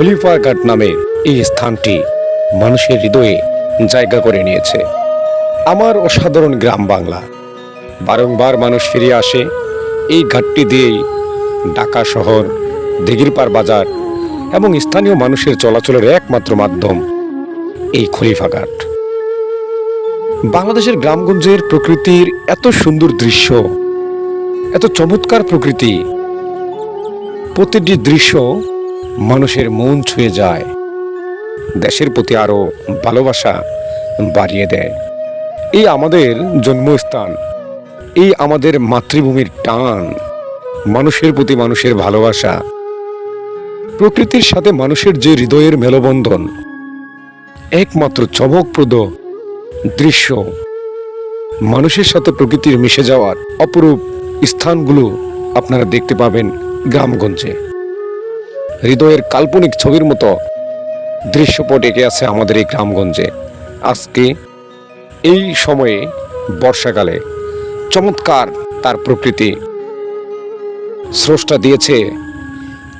খলিফা ঘাট নামে এই স্থানটি মানুষের হৃদয়ে জায়গা করে নিয়েছে। আমার অসাধারণ গ্রাম বাংলা। বারংবার মানুষ ফিরে আসে এই ঘাটটি দিয়েই। ঢাকা শহর দিঘিরপাড় বাজার এবং স্থানীয় মানুষের চলাচলের একমাত্র মাধ্যম এই খলিফা ঘাট। বাংলাদেশের গ্রামগঞ্জের প্রকৃতির এত সুন্দর দৃশ্য, এত চমৎকার প্রকৃতি, প্রতিটি দৃশ্য মানুষের মন ছুঁয়ে যায়। দেশের প্রতি আরও ভালোবাসা বাড়িয়ে দেয়। এই আমাদের জন্মস্থান। এই আমাদের মাতৃভূমির টান। মানুষের প্রতি মানুষের ভালোবাসা। প্রকৃতির সাথে মানুষের যে হৃদয়ের মেলবন্ধন। একমাত্র চমকপ্রদ দৃশ্য। মানুষের সাথে প্রকৃতির মিশে যাওয়ার অপরূপ স্থানগুলো আপনারা দেখতে পাবেন গ্রামগঞ্জে। হৃদয়ের কাল্পনিক ছবির মতো দৃশ্যপট এঁকে আছে আমাদের এই গ্রামগঞ্জে। আজকে এই সময়ে বর্ষাকালে চমৎকার তার প্রকৃতি স্রষ্টা দিয়েছে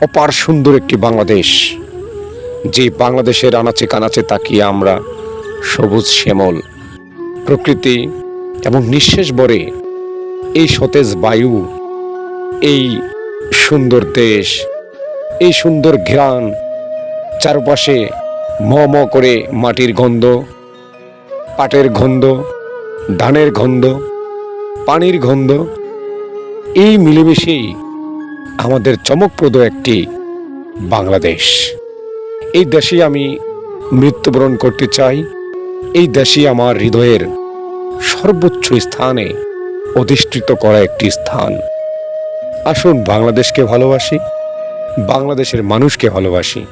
অপার সুন্দর একটি বাংলাদেশ। যে বাংলাদেশের আনাচে কানাচে তাকিয়ে আমরা সবুজ শ্যামল প্রকৃতি এবং নিঃশেষ বরে এই সতেজ বায়ু, এই সুন্দর দেশ এই সুন্দর ঘ্রাণ, চারপাশে ম ম করে মাটির গন্ধ, পাটের গন্ধ, ধানের গন্ধ, পানির গন্ধ, এই মিলেমিশেই আমাদের চমকপ্রদ একটি বাংলাদেশ। এই দেশে আমি মৃত্যুবরণ করতে চাই, এই দেশই আমার হৃদয়ের সর্বোচ্চ স্থানে অধিষ্ঠিত করা একটি স্থান। আসুন বাংলাদেশকে ভালোবাসি বাংলাদেশের মানুষকে ভালোবাসি।